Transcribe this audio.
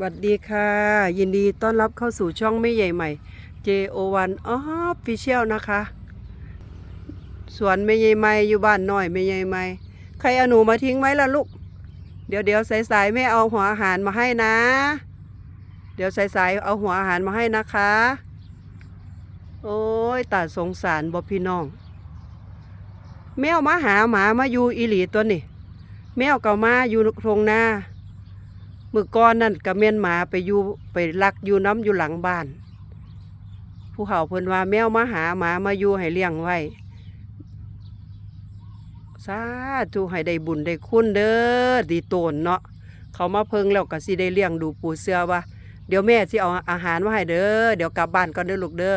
สวัสดีค่ะ ยินดีต้อนรับเข้าสู่ช่องไม่ใหญ่ใหม่ JO1 Official นะคะ สวนไม่ใหญ่ใหม่อยู่บ้านน้อยไม่ใหญ่ใหม่ ใครเอาหนูมาทิ้งไว้ล่ะลูก เดี๋ยวเดี๋ยวสายๆไม่เอาหัวอาหารมาให้นะ เดี๋ยวสายๆเอาหัวอาหารมาให้นะคะ โอ้ยตาสงสารบ่พี่น้อง แมวมาหาหมามาอยู่อีหลีตัวนี่แมวเก่ามาอยู่โรงนา มือก้อนนั่นกับเมียนหมาไปอยู่ไปลักอยู่น้ำอยู่หลังบ้าน ผู้เขาเพิ่นว่าแมวมาหาหมามาอยู่ให้เลี้ยงไว้สาธุให้ได้บุญได้คุณเด้อดีโตนเนาะเขามาเพิ่งแล้วก็สิได้เลี้ยงดูปูเสือว่า เดี๋ยวแม่สิเอาอาหารมาให้เด้อเดี๋ยวกลับบ้านก่อนเด้อลูกเด้อ